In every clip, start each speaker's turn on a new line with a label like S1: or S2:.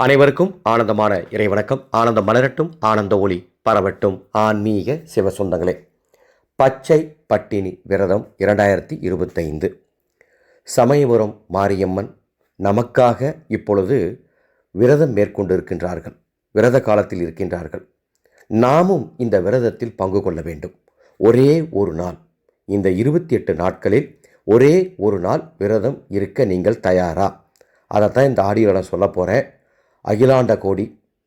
S1: அனைவருக்கும் ஆனந்தமான இறைவணக்கம். ஆனந்தம் மலரட்டும் ஆனந்த ஒளி பரவட்டும். ஆன்மீக சிவ சொந்தங்களே பச்சை பட்டினி விரதம் இரண்டாயிரத்தி இருபத்தைந்து. சமயபுரம் மாரியம்மன் நமக்காக இப்பொழுது விரதம் மேற்கொண்டிருக்கின்றார்கள் விரத காலத்தில் இருக்கின்றார்கள். நாமும் இந்த விரதத்தில் பங்கு கொள்ள வேண்டும். ஒரே ஒரு நாள் இந்த இருபத்தி எட்டு நாட்களில் ஒரே ஒரு நாள் விரதம் இருக்க நீங்கள் தயாரா? அதை தான் இந்த ஆடியோவில் சொல்ல போகிறேன் அகிலாண்ட கோடி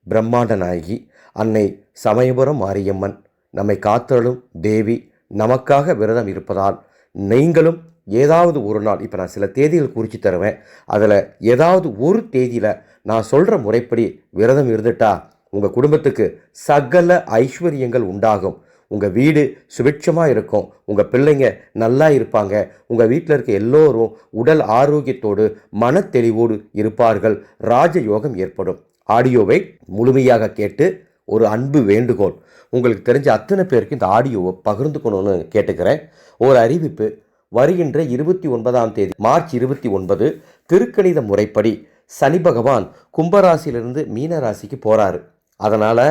S1: பிரம்மாண்ட நாயகி அன்னை சமயபுரம் மாரியம்மன் நம்மை காத்தலும் தேவி நமக்காக விரதம் இருப்பதால் நீங்களும் ஏதாவது ஒரு நாள் இப்போ நான் சில தேதிகள் குறித்து தருவேன். அதில் ஏதாவது ஒரு தேதியில் நான் சொல்கிற முறைப்படி விரதம் இருந்துட்டா உங்கள் குடும்பத்துக்கு சகல ஐஸ்வர்யங்கள் உண்டாகும். உங்கள் வீடு சுபிட்சமாக இருக்கும். உங்கள் பிள்ளைங்க நல்லா இருப்பாங்க. உங்கள் வீட்டில் இருக்க எல்லோரும் உடல் ஆரோக்கியத்தோடு மனத்தெளிவோடு இருப்பார்கள். ராஜயோகம் ஏற்படும். ஆடியோவை முழுமையாக கேட்டு ஒரு அன்பு வேண்டுகோள். உங்களுக்கு தெரிஞ்ச அத்தனை பேருக்கு இந்த ஆடியோவை பகிர்ந்துக்கணும்னு கேட்டுக்கிறேன். ஒரு அறிவிப்பு. வருகின்ற இருபத்தி ஒன்பதாம் தேதி மார்ச் இருபத்தி ஒன்பது திருக்கணித முறைப்படி சனி பகவான் கும்பராசியிலிருந்து மீன ராசிக்கு போகிறாரு அதனால்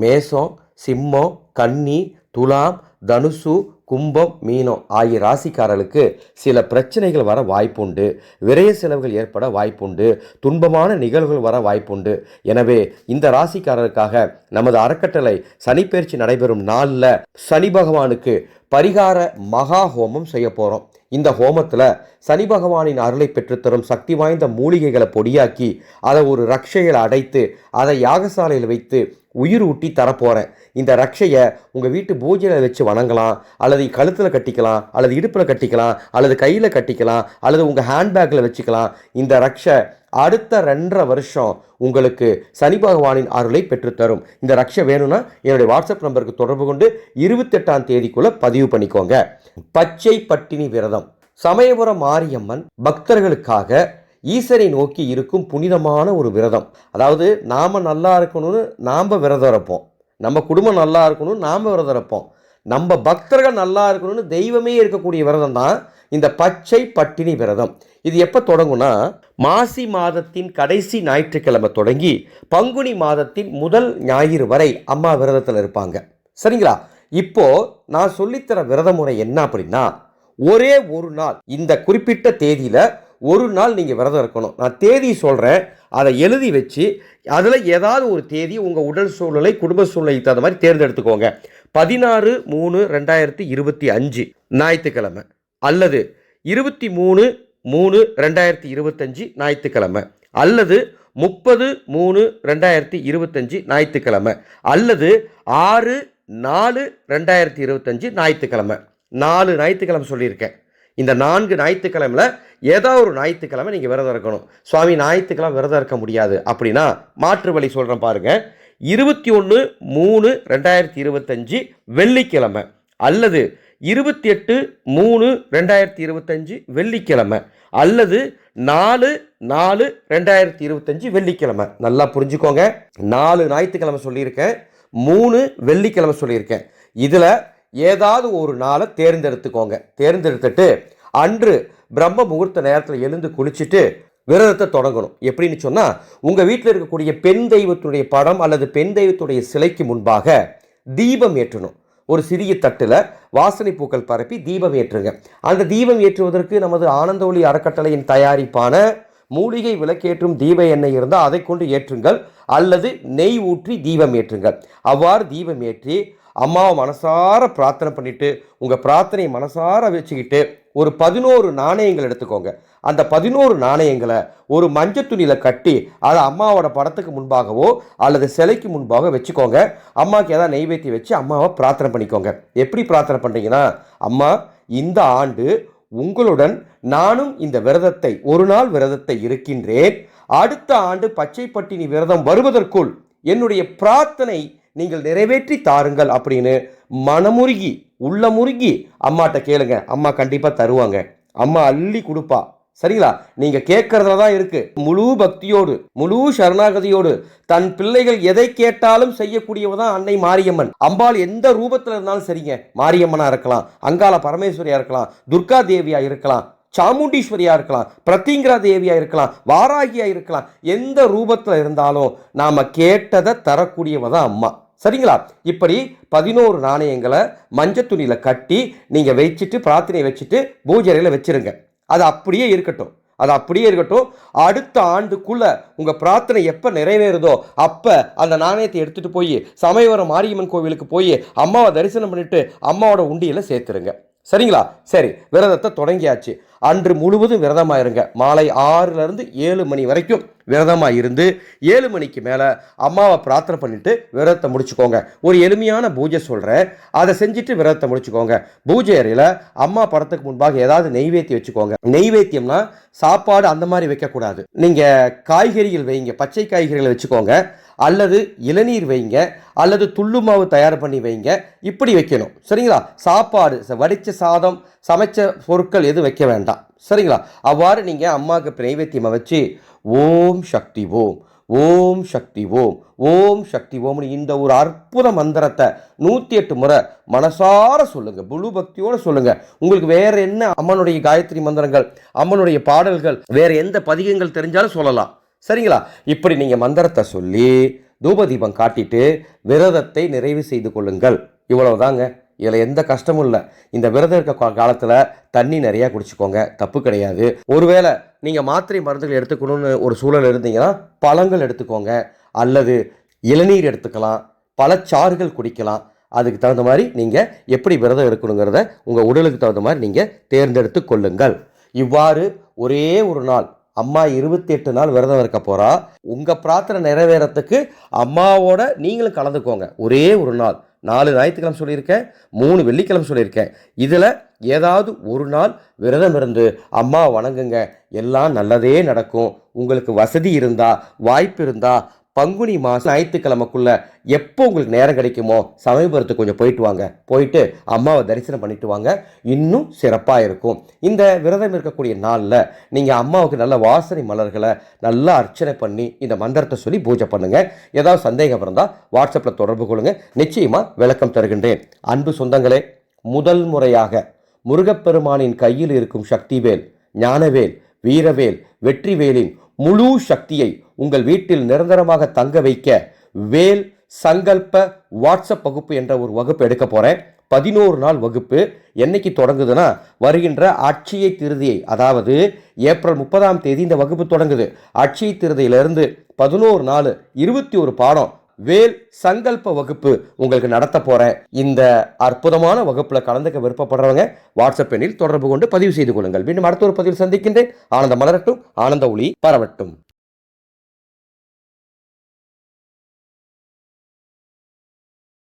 S1: மேசம் சிம்மம் கன்னி துலாம் தனுசு கும்பம் மீனம் ஆகிய ராசிக்காரர்களுக்கு சில பிரச்சனைகள் வர வாய்ப்புண்டு. விரய செலவுகள் ஏற்பட வாய்ப்புண்டு. துன்பமான நிகழ்வுகள் வர வாய்ப்புண்டு. எனவே இந்த ராசிக்காரருக்காக நமது அறக்கட்டளை சனிப்பெயர்ச்சி நடைபெறும் நாளில் சனி பகவானுக்கு பரிகார மகா ஹோமம் செய்ய போகிறோம் இந்த ஹோமத்தில் சனி பகவானின் அருளை பெற்றுத்தரும் சக்தி வாய்ந்த மூலிகைகளை பொடியாக்கி அதை ஒரு ரக்ஷையில் அடைத்து அதை யாகசாலையில் வைத்து உயிர் ஊட்டி தரப்போகிறேன் இந்த ரக்ஷையை உங்கள் வீட்டு பூஜையில் வச்சு வணங்கலாம் அல்லது கழுத்தில் கட்டிக்கலாம் அல்லது இடுப்பில் கட்டிக்கலாம் அல்லது கையில் கட்டிக்கலாம் அல்லது உங்கள் ஹேண்ட்பேக்கில் வச்சுக்கலாம். இந்த ரக்ஷை அடுத்த ரெண்டரை வருஷம் உங்களுக்கு சனி பகவானின் அருளை பெற்றுத்தரும் இந்த ரக்ஷை வேணும்னா என்னுடைய வாட்ஸ்அப் நம்பருக்கு தொடர்பு கொண்டு இருபத்தெட்டாம் தேதிக்குள்ளே பதிவு பண்ணிக்கோங்க. பச்சை பட்டினி விரதம். சமயபுரம் மாரியம்மன் பக்தர்களுக்காக ஈசரை நோக்கி இருக்கும் புனிதமான ஒரு விரதம். அதாவது நாம் நல்லா இருக்கணும்னு நாம் விரதம் இருப்போம். நம்ம குடும்பம் நல்லா இருக்கணும்னு நாம் விரதம் இருப்போம். நம்ம பக்தர்கள் நல்லா இருக்கணும்னு தெய்வமே இருக்கக்கூடிய விரதம் தான் இந்த பச்சை பட்டினி விரதம். இது எப்போ தொடங்கும்னா மாசி மாதத்தின் கடைசி ஞாயிற்றுக்கிழமை தொடங்கி பங்குனி மாதத்தின் முதல் ஞாயிறு வரை அம்மா விரதத்தில் இருப்பாங்க. சரிங்களா? இப்போ நான் சொல்லித்தர விரத முறை என்ன அப்படின்னா ஒரே ஒரு நாள் இந்த குறிப்பிட்ட தேதியில் ஒரு நாள் நீங்கள் விரதம் இருக்கணும். நான் தேதி சொல்கிறேன் அதை எழுதி வச்சு அதில் ஏதாவது ஒரு தேதி உங்கள் உடல் சூழ்நிலை குடும்ப சூழ்நிலைக்கு தகுந்த மாதிரி தேர்ந்தெடுத்துக்கோங்க. பதினாறு மூணு ரெண்டாயிரத்தி இருபத்தி அஞ்சு ஞாயிற்றுக்கிழமை. அல்லது இருபத்தி மூணு மூணு ரெண்டாயிரத்தி இருபத்தஞ்சி ஞாயிற்றுக்கிழமை. அல்லது முப்பது மூணு ரெண்டாயிரத்தி இருபத்தஞ்சி ஞாயிற்றுக்கிழமை. அல்லது ஆறு நாலு ரெண்டாயிரத்தி இருபத்தஞ்சி ஞாயிற்றுக்கிழமை. நாலு ஞாயிற்றுக்கிழமை சொல்லியிருக்கேன். இந்த நான்கு ஞாயிற்றுக்கிழமையில் ஏதோ ஒரு ஞாயிற்றுக்கிழமை நீங்கள் விரதம் இருக்கணும். சுவாமி ஞாயிற்றுக்கிழமை விரதம் இருக்க முடியாது. அப்படின்னா மாற்று வழி சொல்கிறேன் பாருங்கள் இருபத்தி ஒன்று மூணு ரெண்டாயிரத்தி இருபத்தஞ்சி வெள்ளிக்கிழமை அல்லது இருபத்தி எட்டு மூணு ரெண்டாயிரத்தி இருபத்தஞ்சி வெள்ளிக்கிழமை அல்லது நாலு நாலு ரெண்டாயிரத்தி இருபத்தஞ்சி வெள்ளிக்கிழமை. நல்லா புரிஞ்சுக்கோங்க. நாலு ஞாயிற்றுக்கிழமை சொல்லியிருக்கேன். மூணு வெள்ளிக்கிழமை சொல்லியிருக்கேன். இதில் ஏதாவது ஒரு நாளை தேர்ந்தெடுத்துக்கோங்க. தேர்ந்தெடுத்துட்டு அன்று பிரம்ம முகூர்த்த நேரத்தில் எழுந்து குளிச்சுட்டு விரதத்தை தொடங்கணும். எப்படின்னு சொன்னால் உங்கள் வீட்டில் இருக்கக்கூடிய பெண் தெய்வத்துடைய படம் அல்லது பெண் தெய்வத்துடைய சிலைக்கு முன்பாக தீபம் ஏற்றணும். ஒரு சிறிய தட்டில் வாசனை பூக்கள் பரப்பி தீபம் ஏற்றுங்க. அந்த தீபம் ஏற்றுவதற்கு நமது ஆனந்த ஒளி அறக்கட்டளையின் தயாரிப்பான மூலிகை விளக்கேற்றும் தீப எண்ணெய் இருந்தால் அதை கொண்டு ஏற்றுங்கள். அல்லது நெய் ஊற்றி தீபம் ஏற்றுங்கள். அவ்வாறு தீபம் ஏற்றி அம்மாவை மனசார பிரார்த்தனை பண்ணிவிட்டு உங்கள் பிரார்த்தனையை மனசார வச்சுக்கிட்டு ஒரு பதினோரு நாணயங்கள் எடுத்துக்கோங்க. அந்த பதினோரு நாணயங்களை ஒரு மஞ்சள் துணியில் கட்டி அதை அம்மாவோட படத்துக்கு முன்பாகவோ அல்லது சிலைக்கு முன்பாக வச்சுக்கோங்க. அம்மாவுக்கு ஏதாவது நெய்வேத்தி வச்சு அம்மாவை பிரார்த்தனை பண்ணிக்கோங்க. எப்படி பிரார்த்தனை பண்ணுறீங்கன்னா அம்மா இந்த ஆண்டு உங்களுடன் நானும் இந்த விரதத்தை ஒரு நாள் விரதத்தை இருக்கின்றேன். அடுத்த ஆண்டு பச்சை பட்டினி விரதம் வருவதற்குள் என்னுடைய பிரார்த்தனை நீங்கள் நிறைவேற்றி தாருங்கள் அப்படின்னு மனமுருகி உள்ள முருகி அம்மாட்ட கேளுங்க. அம்மா கண்டிப்பாக தருவாங்க. அம்மா அள்ளி கொடுப்பா. சரிங்களா? நீங்க கேட்கறதுல தான் இருக்கு. முழு பக்தியோடு முழு சரணாகதியோடு தன் பிள்ளைகள் எதை கேட்டாலும் செய்யக்கூடியவ தான் அன்னை மாரியம்மன். அம்பாள் எந்த ரூபத்தில் இருந்தாலும் சரிங்க. மாரியம்மனா இருக்கலாம் அங்காள பரமேஸ்வரியா இருக்கலாம் துர்கா தேவியா இருக்கலாம். சாமுண்டீஸ்வரியாக இருக்கலாம் பிரத்திங்கிரா தேவியாக இருக்கலாம் வாராகியாக இருக்கலாம் எந்த ரூபத்தில் இருந்தாலும் நாம் கேட்டதை தரக்கூடியவ தான் அம்மா. சரிங்களா? இப்படி பதினோரு நாணயங்களை மஞ்சள் துணியில் கட்டி நீங்கள் வச்சுட்டு பிரார்த்தனை வச்சுட்டு பூஜரையில் வச்சுருங்க வச்சிருங்க. அது அப்படியே இருக்கட்டும். அது அப்படியே இருக்கட்டும். அடுத்த ஆண்டுக்குள்ளே உங்கள் பிரார்த்தனை எப்போ நிறைவேறுதோ அப்போ அந்த நாணயத்தை எடுத்துகிட்டு போய் சமயவரம் மாரியம்மன் கோவிலுக்கு போய் அம்மாவை தரிசனம் பண்ணிவிட்டு அம்மாவோட உண்டியில் சேர்த்துருங்க. சரிங்களா? சரி விரதத்தை தொடங்கியாச்சு. அன்று முழுவதும் விரதமாக இருங்க மாலை ஆறுலேருந்து ஏழு மணி வரைக்கும் விரதமாக இருந்து ஏழு மணிக்கு மேலே அம்மாவை பிரார்த்தனை பண்ணிவிட்டு விரதத்தை முடிச்சுக்கோங்க. ஒரு எளிமையான பூஜை சொல்கிறேன் அதை செஞ்சுட்டு விரதத்தை முடிச்சுக்கோங்க. பூஜை அறையில் அம்மா படத்துக்கு முன்பாக ஏதாவது நெய்வேத்தியம் வச்சுக்கோங்க. நெய்வேத்தியம்னா சாப்பாடு அந்த மாதிரி வைக்கக்கூடாது. நீங்கள் காய்கறிகள் வைங்க. பச்சை காய்கறிகளை வச்சுக்கோங்க. அல்லது இளநீர் வைங்க. அல்லது துள்ளு மாவு தயார் பண்ணி வைங்க. இப்படி வைக்கணும். சரிங்களா? சாப்பாடு வடித்த சாதம் சமைச்ச பொருட்கள் எதுவும் வைக்க வேண்டாம். சரிங்களா? அவ்வாறு நீங்கள் அம்மாவுக்கு நைவேத்தியமாக வச்சு ஓம் சக்தி ஓம் ஓம் சக்தி ஓம் ஓம் சக்தி ஓம்னு இந்த ஒரு அற்புத மந்திரத்தை நூற்றி எட்டு முறை மனசார சொல்லுங்கள் முழு பக்தியோடு சொல்லுங்கள் உங்களுக்கு வேறு என்ன அம்மனுடைய காயத்ரி மந்திரங்கள் அம்மனுடைய பாடல்கள் வேறு எந்த பதிகங்கள் தெரிஞ்சாலும் சொல்லலாம். சரிங்களா? இப்படி நீங்கள் மந்திரத்தை சொல்லி தூபதீபம் காட்டிட்டு விரதத்தை நிறைவு செய்து கொள்ளுங்கள். இவ்வளவுதாங்க. இதில் எந்த கஷ்டமும் இல்லை. இந்த விரதம் இருக்க காலத்தில் தண்ணி நிறையா குடிச்சுக்கோங்க. தப்பு கிடையாது. ஒருவேளை நீங்கள் மாத்திரை மருந்துகள் எடுத்துக்கணும்னு ஒரு சூழல் இருந்தீங்கன்னா பழங்கள் எடுத்துக்கோங்க. அல்லது இளநீர் எடுத்துக்கலாம். பழச்சாறுகள் குடிக்கலாம். அதுக்கு தகுந்த மாதிரி நீங்கள் எப்படி விரதம் இருக்கணுங்கிறத உங்கள் உடலுக்கு தகுந்த மாதிரி நீங்கள் தேர்ந்தெடுத்து கொள்ளுங்கள். இவ்வாறு ஒரே ஒரு நாள் அம்மா இருபத்தி எட்டு நாள் விரதம் இருக்க போகிறா உங்கள் பிரார்த்தனை நிறைவேறத்துக்கு அம்மாவோட நீங்களும் கலந்துக்கோங்க. ஒரே ஒரு நாள். நாலு ஞாயிற்றுக்கிழமை சொல்லியிருக்கேன் மூணு வெள்ளிக்கிழமை சொல்லியிருக்கேன். இதில் ஏதாவது ஒரு நாள் விரதம் இருந்து அம்மா வணங்குங்க எல்லாம் நல்லதே நடக்கும். உங்களுக்கு வசதி இருந்தால் வாய்ப்பு இருந்தால் பங்குனி மாதம் ஞாயிற்றுக்கிழமைக்குள்ள எப்போ உங்களுக்கு நேரம் கிடைக்குமோ சமயபுரத்துக்கு கொஞ்சம் போயிட்டு வாங்க. போயிட்டு அம்மாவை தரிசனம் பண்ணிட்டு வாங்க. இன்னும் சிறப்பாக இருக்கும். இந்த விரதம் இருக்கக்கூடிய நாளில் நீங்கள் அம்மாவுக்கு நல்ல வாசனை மலர்களை நல்லா அர்ச்சனை பண்ணி இந்த மந்திரத்தை சொல்லி பூஜை பண்ணுங்க. ஏதாவது சந்தேகம் இருந்தால் வாட்ஸ்அப்பில் தொடர்பு கொள்ளுங்க. நிச்சயமாக விளக்கம் தருகின்றேன். அன்பு சொந்தங்களே முதல் முறையாக முருகப்பெருமானின் கையில் இருக்கும் சக்திவேல் ஞானவேல் வீரவேல் வெற்றிவேலின் முழு சக்தியை உங்கள் வீட்டில் நிரந்தரமாக தங்க வைக்க வேல் சங்கல்ப வாட்ஸ்அப் வகுப்பு என்ற ஒரு வகுப்பு எடுக்க போகிறேன் பதினோரு நாள் வகுப்பு. என்னைக்கு தொடங்குதுன்னா வருகின்ற அட்சய திருதியை அதாவது ஏப்ரல் முப்பதாம் தேதி இந்த வகுப்பு தொடங்குது. அட்சய திருதியிலிருந்து பதினோரு நாள் இருபத்தி ஒரு பாடம் வேல் சங்கல்ப வகுப்பு உங்களுக்கு நடத்த போகிறேன் இந்த அற்புதமான வகுப்பில் கலந்துக்க விருப்பப்படுறவங்க வாட்ஸ்அப் எண்ணில் தொடர்பு கொண்டு பதிவு செய்து கொள்ளுங்கள். மீண்டும் அடுத்த ஒரு பதிவில் சந்திக்கின்றேன். ஆனந்த மலரட்டும் ஆனந்த ஒளி பரவட்டும்.